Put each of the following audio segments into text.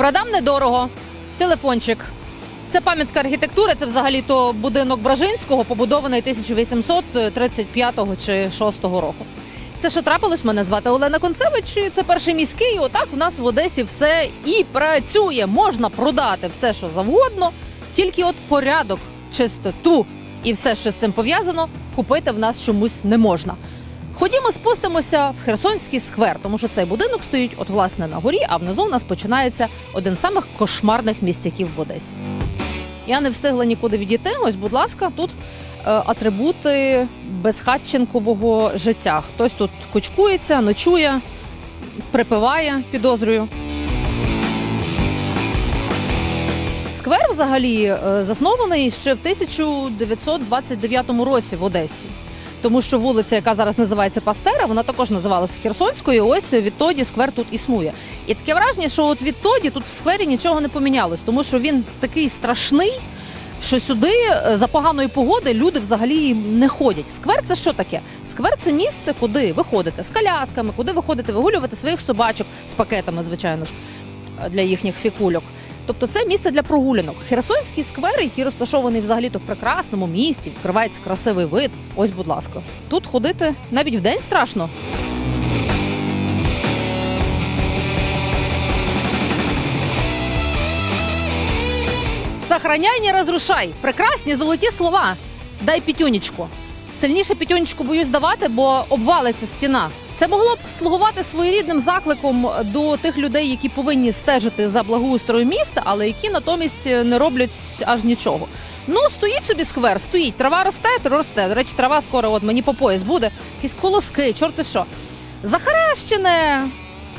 Продам недорого. Телефончик. Це пам'ятка архітектури, це взагалі то будинок Бражинського, побудований 1835 чи 6 року. Це що трапилось? Мене звати Олена Концевич. Це перший міський. Отак в нас в Одесі все і працює. Можна продати все, що завгодно, тільки от порядок, чистоту і все, що з цим пов'язано, купити в нас чомусь не можна. Ходімо, спустимося в Херсонський сквер, тому що цей будинок стоїть от власне на горі, а внизу в нас починається один з самих кошмарних містяків в Одесі. Я не встигла нікуди відійти. Ось, будь ласка, тут е, атрибути безхатченкового життя. Хтось тут кучкується, ночує, припиває, підозрюю. Сквер взагалі е, заснований ще в 1929 році в Одесі. Тому що вулиця, яка зараз називається Пастера, вона також називалася Херсонською. Ось відтоді сквер тут існує. І таке враження, що от відтоді тут в сквері нічого не помінялось, тому що він такий страшний, що сюди е, за поганої погоди люди взагалі не ходять. Сквер це що таке? Сквер це місце, куди ви ходите з колясками, куди ви ходите вигулювати своїх собачок з пакетами, звичайно ж, е, для їхніх фікульок. Тобто це місце для прогулянок. Херсонський сквер, який розташований взагалі-то в прекрасному місті, відкривається красивий вид. Ось, будь ласка, тут ходити навіть вдень страшно. Сохраняй, не розрушай. Прекрасні золоті слова. Дай пітюнечку. Сильніше пітюнечку боюсь давати, бо обвалиться стіна. Це могло б слугувати своєрідним закликом до тих людей, які повинні стежити за благоустрою міста, але які натомість не роблять аж нічого. Ну, стоїть собі сквер, стоїть. Трава росте, росте. До речі, трава скоро от мені по пояс буде. Якісь колоски, чорти що. Захарещене.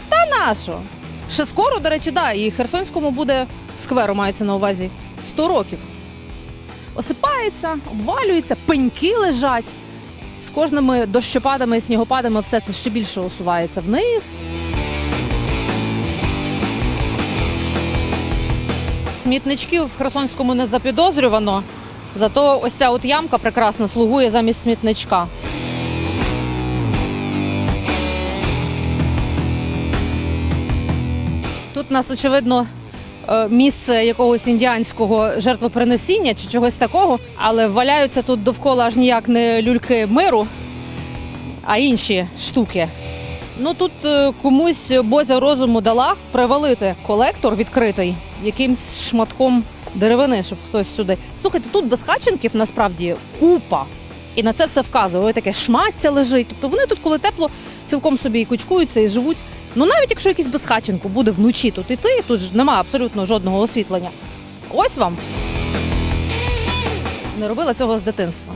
Та нащо? Ще скоро, до речі, да, і Херсонському буде скверу, мається на увазі 100 років. Осипається, обвалюється, пеньки лежать. З кожними дощопадами і снігопадами все це ще більше осувається вниз. Смітничків в Херсонському не запідозрювано. Зато ось ця от ямка прекрасно слугує замість смітничка. Тут нас, очевидно, місце якогось індіанського жертвоприносіння чи чогось такого, але валяються тут довкола аж ніяк не люльки миру, а інші штуки. Ну тут е, комусь Бозя розуму дала привалити колектор відкритий якимсь шматком деревини, щоб хтось сюди. Слухайте, тут безхатченків насправді купа. І на це все вказує. Ось таке шмаття лежить. Тобто вони тут, коли тепло, цілком собі і кучкуються і живуть. Ну навіть якщо якийсь безхатченко буде вночі тут іти, тут ж немає абсолютно жодного освітлення. Ось вам. Не робила цього з дитинства.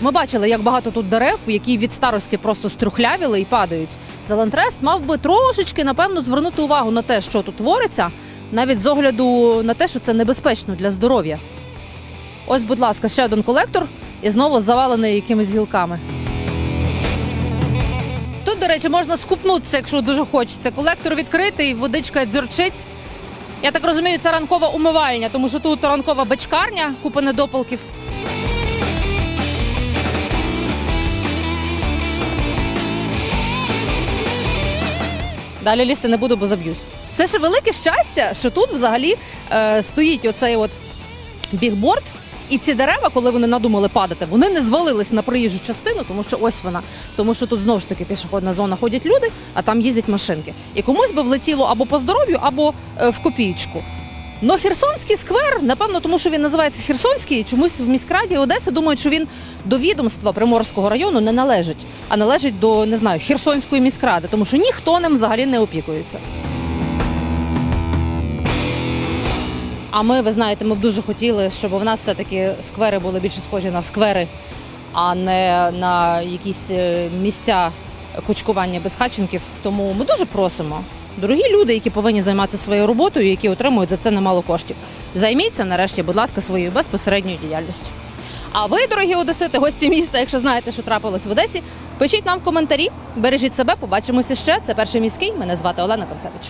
Ми бачили, як багато тут дерев, які від старості просто струхлявіли і падають. Зелентрест мав би трошечки, напевно, звернути увагу на те, що тут твориться, навіть з огляду на те, що це небезпечно для здоров'я. Ось, будь ласка, ще один колектор і знову завалений якимись гілками. Тут, до речі, можна скупнутися, якщо дуже хочеться. Колектор відкритий, водичка дзюрчить. Я так розумію, це ранкова умивальня, тому що тут ранкова бачкарня, купа недопалків. Далі лізти не буду, бо заб'юсь. Це ще велике щастя, що тут взагалі е, стоїть оцей от бігборд. І ці дерева, коли вони надумали падати, вони не звалились на проїжджу частину, тому що ось вона. Тому що тут знову ж таки пішохідна зона ходять люди, а там їздять машинки. І комусь би влетіло або по здоров'ю, або е, в копієчку. Но Херсонський сквер, напевно, тому що він називається Херсонський, чомусь в міськраді Одеси думають, що він до відомства Приморського району не належить, а належить до не знаю Херсонської міськради, тому що ніхто ним взагалі не опікується. А ми, ви знаєте, ми б дуже хотіли, щоб у нас все-таки сквери були більше схожі на сквери, а не на якісь е, місця кучкування безхатченків. Тому ми дуже просимо. Дорогі люди, які повинні займатися своєю роботою, які отримують за це немало коштів. Займіться нарешті, будь ласка, своєю безпосередньою діяльністю. А ви, дорогі одесити, гості міста, якщо знаєте, що трапилось в Одесі, пишіть нам в коментарі. Бережіть себе, побачимося ще. Це перший міський. Мене звати Олена Концевич.